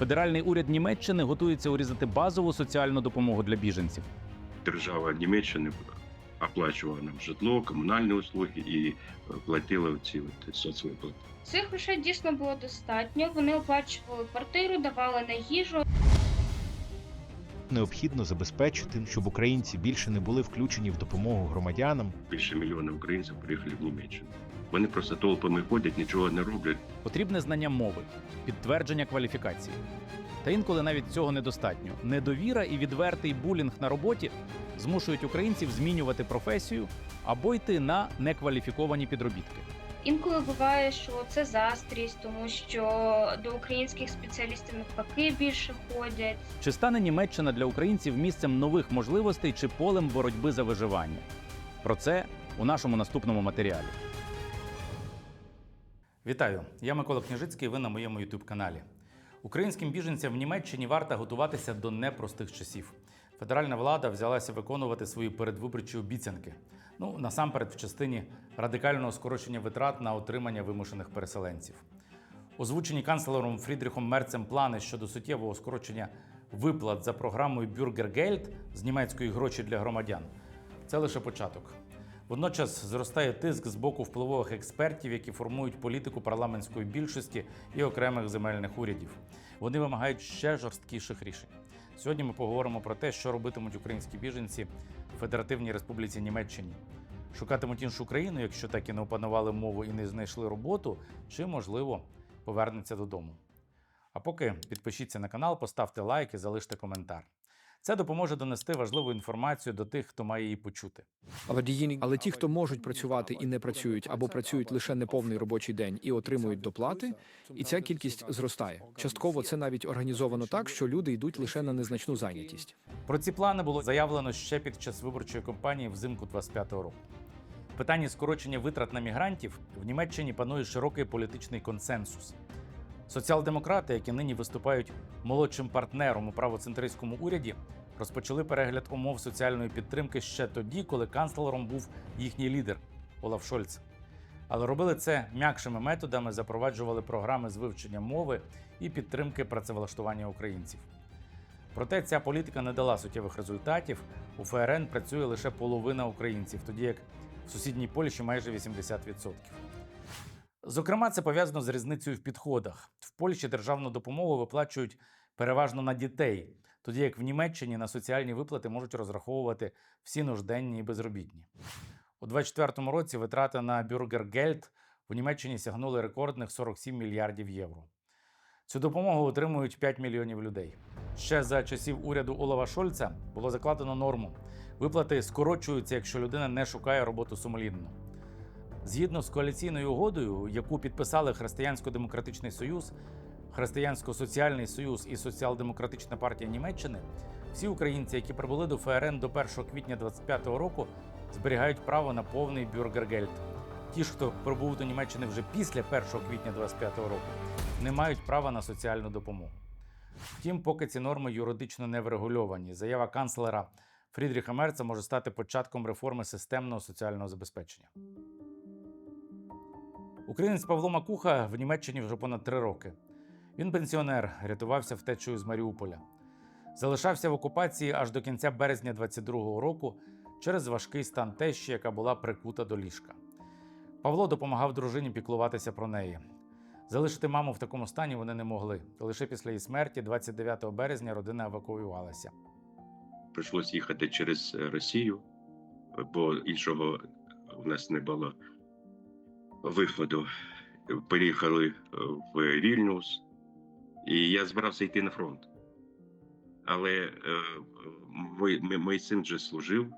Федеральний уряд Німеччини готується урізати базову соціальну допомогу для біженців. держава Німеччини оплачувала нам житло, комунальні услуги і е, платила ці соцвиплати. Цих грошей дійсно було достатньо. Вони оплачували квартиру, давали на їжу. Необхідно забезпечити, щоб українці більше не були включені в допомогу громадянам. Більше мільйона українців приїхали в Німеччину. Вони просто толпами ходять, нічого не роблять. Потрібне знання мови, підтвердження кваліфікації. Та інколи навіть цього недостатньо. Недовіра і відвертий булінг на роботі змушують українців змінювати професію або йти на некваліфіковані підробітки. Інколи буває, що це застрість, тому що до українських спеціалістів навпаки більше ходять. Чи стане Німеччина для українців місцем нових можливостей чи полем боротьби за виживання? Про це у нашому наступному матеріалі. Вітаю! Я Микола Княжицький. Ви на моєму youtube каналі. Українським біженцям в Німеччині варто готуватися до непростих часів. Федеральна влада взялася виконувати свої передвиборчі обіцянки. Ну насамперед, в частині радикального скорочення витрат на отримання вимушених переселенців. Озвучені канцлером Фрідріхом Мерцем плани щодо суттєвого скорочення виплат за програмою Бюргергельд з німецької гроші для громадян. Це лише початок. Водночас зростає тиск з боку впливових експертів, які формують політику парламентської більшості і окремих земельних урядів. Вони вимагають ще жорсткіших рішень. Сьогодні ми поговоримо про те, що робитимуть українські біженці в Федеративній Республіці Німеччині. Шукатимуть іншу країну, якщо так і не опанували мову і не знайшли роботу, чи, можливо, повернеться додому. А поки підпишіться на канал, поставте лайк і залиште коментар. Це допоможе донести важливу інформацію до тих, хто має її почути. Але ті, хто можуть працювати і не працюють, або працюють лише неповний робочий день і отримують доплати, і ця кількість зростає. Частково це навіть організовано так, що люди йдуть лише на незначну зайнятість. Про ці плани було заявлено ще під час виборчої кампанії взимку 25-го року. В питанні скорочення витрат на мігрантів в Німеччині панує широкий політичний консенсус. Соціал-демократи, які нині виступають молодшим партнером у правоцентристському уряді, розпочали перегляд умов соціальної підтримки ще тоді, коли канцлером був їхній лідер Олаф Шольц. Але робили це м'якшими методами, запроваджували програми з вивчення мови і підтримки працевлаштування українців. Проте ця політика не дала суттєвих результатів. У ФРН працює лише половина українців, тоді як в сусідній Польщі майже 80%. Зокрема, це пов'язано з різницею в підходах. Польщі державну допомогу виплачують переважно на дітей, тоді як в Німеччині на соціальні виплати можуть розраховувати всі нужденні і безробітні. У 2024 році витрати на бюргергельд в Німеччині сягнули рекордних 47 мільярдів євро. Цю допомогу отримують 5 мільйонів людей. Ще за часів уряду Олава Шольца було закладено норму. Виплати скорочуються, якщо людина не шукає роботу сумлінно. Згідно з коаліційною угодою, яку підписали Християнсько-демократичний союз, Християнсько-соціальний союз і Соціал-демократична партія Німеччини, всі українці, які прибули до ФРН до 1 квітня 2025 року, зберігають право на повний бюргергельд. Ті хто прибув до Німеччини вже після 1 квітня 2025 року, не мають права на соціальну допомогу. Втім, поки ці норми юридично не врегульовані, заява канцлера Фрідріха Мерца може стати початком реформи системного соціального забезпечення. Українець Павло Макуха в Німеччині вже понад три роки. Він пенсіонер, рятувався втечею з Маріуполя. Залишався в окупації аж до кінця березня 22-го року через важкий стан тещі, яка була прикута до ліжка. Павло допомагав дружині піклуватися про неї. Залишити маму в такому стані вони не могли. Лише після її смерті, 29 березня, родина евакуювалася. Прийшлось їхати через е, Росію, бо іншого у нас не було виходу. Переїхали е, в Вільнюс, і я збирався йти на фронт. Але е, мій, мій, мій син вже служив,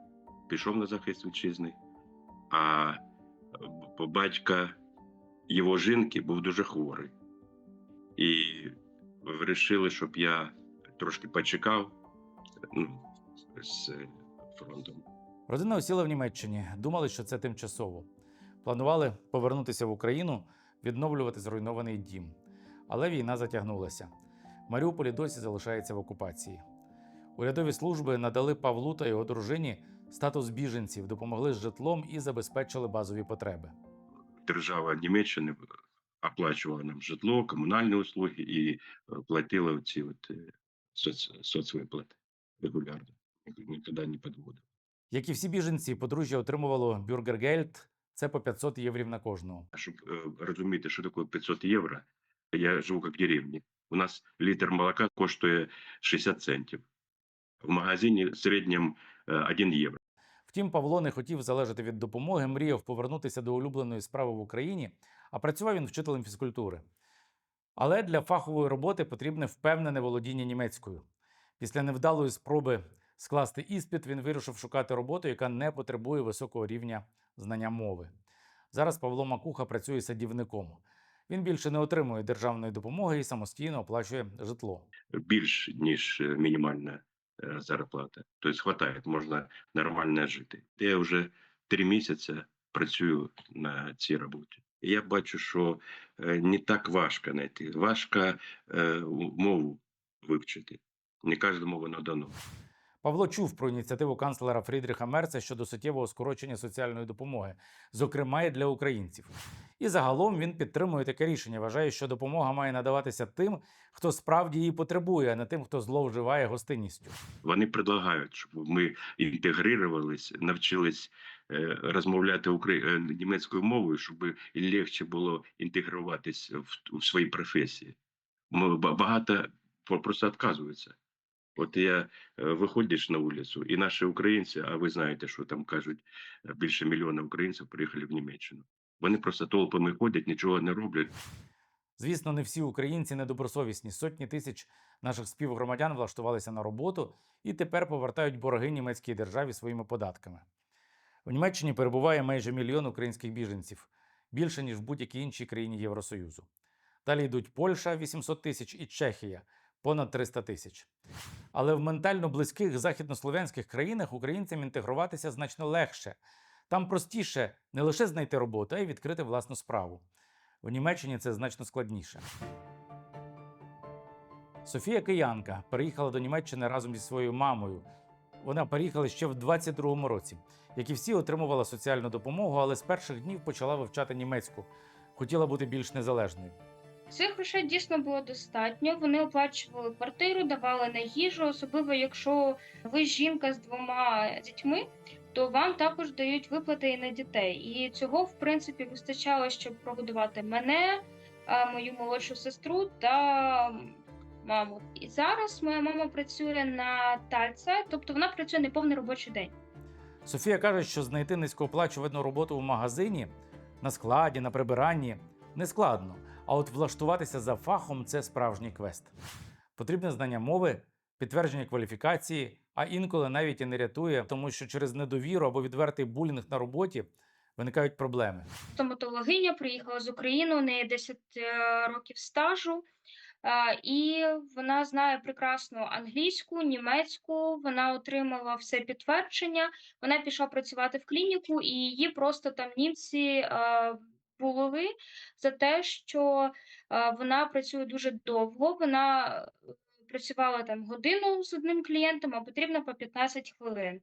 пішов на захист вітчизни, а батька його жінки був дуже хворий. І вирішили, щоб я трошки почекав ну, з фронтом. Родина осіла в Німеччині, думали, що це тимчасово. Планували повернутися в Україну, відновлювати зруйнований дім. Але війна затягнулася. Маріуполі досі залишається в окупації. Урядові служби надали Павлу та його дружині статус біженців, допомогли з житлом і забезпечили базові потреби. Держава Німеччини оплачувала нам житло, комунальні услуги і е, платила ці от е, соц, соцвиплати регулярно. Ніколи не підводив. Як і всі біженці, подружжя отримувало бюргергельд – це по 500 єврів на кожного. Щоб е, розуміти, що таке 500 євро, я живу як в деревні. У нас літр молока коштує 60 центів. В магазині в середньому е, 1 євро. Втім, Павло не хотів залежати від допомоги, мріяв повернутися до улюбленої справи в Україні, а працював він вчителем фізкультури. Але для фахової роботи потрібне впевнене володіння німецькою. Після невдалої спроби скласти іспит він вирішив шукати роботу, яка не потребує високого рівня знання мови. Зараз Павло Макуха працює садівником. Він більше не отримує державної допомоги і самостійно оплачує житло. більш ніж е, мінімальна е, зарплата. Тобто хватає, можна нормально жити. Я вже три місяці працюю на цій роботі. Я бачу, що е, не так важко знайти. Важко мову вивчити. Не кожному воно дано. Павло чув про ініціативу канцлера Фрідріха Мерца щодо суттєвого скорочення соціальної допомоги, зокрема і для українців. І загалом він підтримує таке рішення. Вважає, що допомога має надаватися тим, хто справді її потребує, а не тим, хто зловживає гостинністю. Вони предлагають, щоб ми інтегрувалися, навчились е, розмовляти укра- е, німецькою мовою, щоб легше було інтегруватись в, в свої професії. Багато про- просто відказуються. От я е, виходиш на вулицю, і наші українці, а ви знаєте, що там кажуть, е, більше мільйона українців приїхали в Німеччину. Вони просто толпами ходять, нічого не роблять. Звісно, не всі українці недобросовісні. Сотні тисяч наших співгромадян влаштувалися на роботу і тепер повертають борги німецькій державі своїми податками. В Німеччині перебуває майже мільйон українських біженців, більше ніж в будь-якій іншій країні Євросоюзу. Далі йдуть Польща 800 тисяч і Чехія понад 300 тисяч. Але в ментально близьких західнослов'янських країнах українцям інтегруватися значно легше. Там простіше не лише знайти роботу, а й відкрити власну справу. В Німеччині це значно складніше. Софія Киянка переїхала до Німеччини разом зі своєю мамою. Вона переїхала ще в 22-му році. Як і всі, отримувала соціальну допомогу, але з перших днів почала вивчати німецьку. Хотіла бути більш незалежною. Цих грошей дійсно було достатньо. Вони оплачували квартиру, давали на їжу, особливо якщо ви жінка з двома дітьми, то вам також дають виплати і на дітей. І цього, в принципі, вистачало, щоб прогодувати мене, мою молодшу сестру та маму. І зараз моя мама працює на тальце, тобто вона працює неповний робочий день. Софія каже, що знайти низькооплачувану роботу в магазині, на складі, на прибиранні не складно. А от влаштуватися за фахом це справжній квест. Потрібне знання мови, підтвердження кваліфікації, а інколи навіть і не рятує, тому що через недовіру або відвертий булінг на роботі виникають проблеми. стоматологиня, приїхала з України, у неї 10 е, років стажу. е, І вона знає прекрасно англійську, німецьку. Вона отримала все підтвердження. Вона пішла працювати в клініку, і її просто там німці були за те, що вона працює дуже довго. Вона е, працювала там годину з одним клієнтом, а потрібно по 15 хвилин.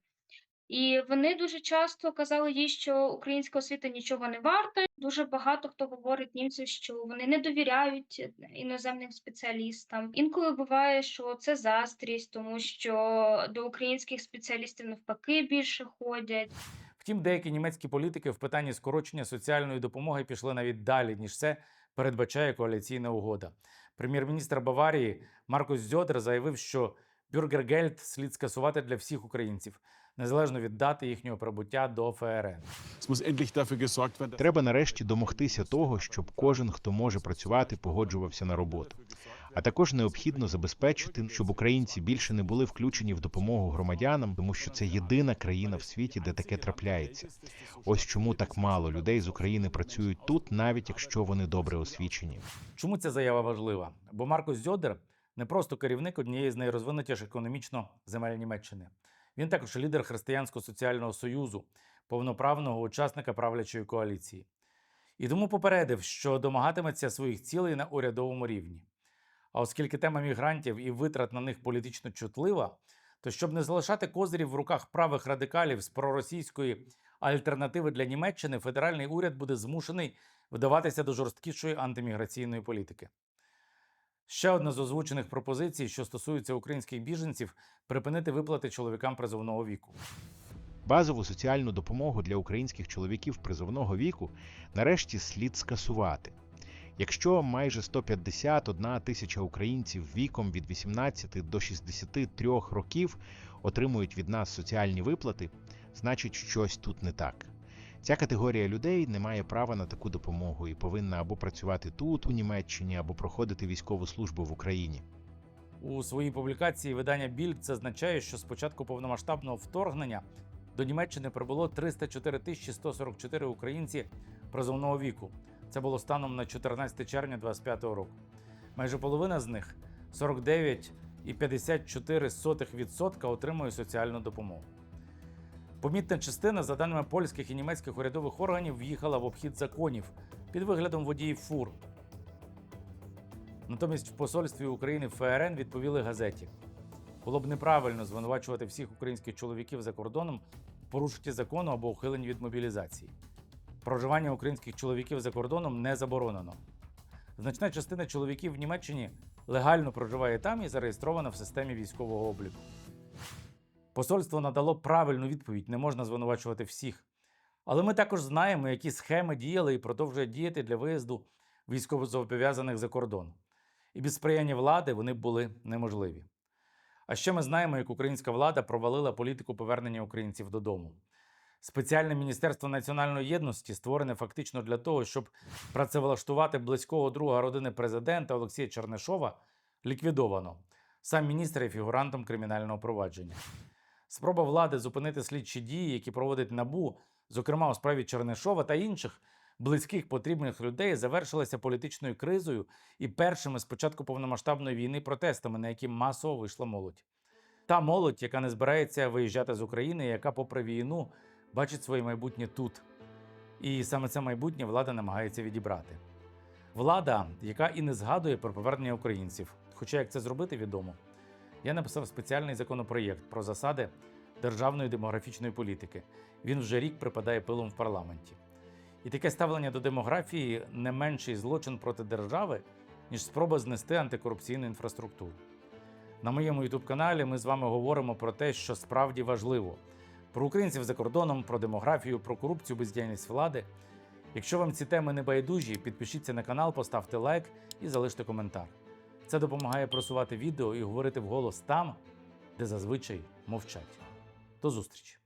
І вони дуже часто казали їй, що українська освіта нічого не варта. Дуже багато хто говорить німцям, що вони не довіряють іноземним спеціалістам. Інколи буває, що це заздрість, тому що до українських спеціалістів навпаки більше ходять. Втім, деякі німецькі політики в питанні скорочення соціальної допомоги пішли навіть далі, ніж це передбачає коаліційна угода. Прем'єр-міністр Баварії Маркус Зьодер заявив, що бюргергельд слід скасувати для всіх українців, незалежно від дати їхнього прибуття до ФРН. Треба нарешті домогтися того, щоб кожен, хто може працювати, погоджувався на роботу. А також необхідно забезпечити, щоб українці більше не були включені в допомогу громадянам, тому що це єдина країна в світі, де таке трапляється. Ось чому так мало людей з України працюють тут, навіть якщо вони добре освічені. Чому ця заява важлива? Бо Маркус Зьодер не просто керівник однієї з найрозвинутіших економічно земель Німеччини. Він також лідер Християнського соціального союзу, повноправного учасника правлячої коаліції. І тому попередив, що домагатиметься своїх цілей на урядовому рівні. А оскільки тема мігрантів і витрат на них політично чутлива, то щоб не залишати козирів в руках правих радикалів з проросійської альтернативи для Німеччини, федеральний уряд буде змушений вдаватися до жорсткішої антиміграційної політики. Ще одна з озвучених пропозицій, що стосується українських біженців, припинити виплати чоловікам призовного віку. Базову соціальну допомогу для українських чоловіків призовного віку нарешті слід скасувати. Якщо майже 151 тисяча українців віком від 18 до 63 років отримують від нас соціальні виплати, значить щось тут не так. Ця категорія людей не має права на таку допомогу і повинна або працювати тут, у Німеччині, або проходити військову службу в Україні. У своїй публікації видання Більд зазначає, що з початку повномасштабного вторгнення до Німеччини прибуло 304 тисячі 144 українці призовного віку. Це було станом на 14 червня 2025 року. Майже половина з них 49,54% отримує соціальну допомогу. Помітна частина, за даними польських і німецьких урядових органів, в'їхала в обхід законів під виглядом водіїв фур. Натомість в посольстві України ФРН відповіли газеті: було б неправильно звинувачувати всіх українських чоловіків за кордоном в порушенні закону або ухиленні від мобілізації. Проживання українських чоловіків за кордоном не заборонено. Значна частина чоловіків в Німеччині легально проживає там і зареєстрована в системі військового обліку. Посольство надало правильну відповідь: не можна звинувачувати всіх. Але ми також знаємо, які схеми діяли і продовжують діяти для виїзду військовозобов'язаних за кордон. І без сприяння влади вони були неможливі. А ще ми знаємо, як українська влада провалила політику повернення українців додому. Спеціальне Міністерство національної єдності створене фактично для того, щоб працевлаштувати близького друга родини президента Олексія Чернишова, ліквідовано. Сам міністр є фігурантом кримінального провадження. Спроба влади зупинити слідчі дії, які проводить НАБУ, зокрема у справі Чернишова та інших близьких потрібних людей, завершилася політичною кризою і першими з початку повномасштабної війни протестами, на які масово вийшла молодь. Та молодь, яка не збирається виїжджати з України, яка, попри війну, бачить своє майбутнє тут. І саме це майбутнє влада намагається відібрати. Влада, яка і не згадує про повернення українців. Хоча як це зробити, відомо. Я написав спеціальний законопроєкт про засади державної демографічної політики. Він вже рік припадає пилом в парламенті. І таке ставлення до демографії не менший злочин проти держави, ніж спроба знести антикорупційну інфраструктуру. На моєму youtube каналі ми з вами говоримо про те, що справді важливо: про українців за кордоном, про демографію, про корупцію, бездіяльність влади. Якщо вам ці теми не байдужі, підпишіться на канал, поставте лайк і залиште коментар. Це допомагає просувати відео і говорити вголос там, де зазвичай мовчать. До зустрічі!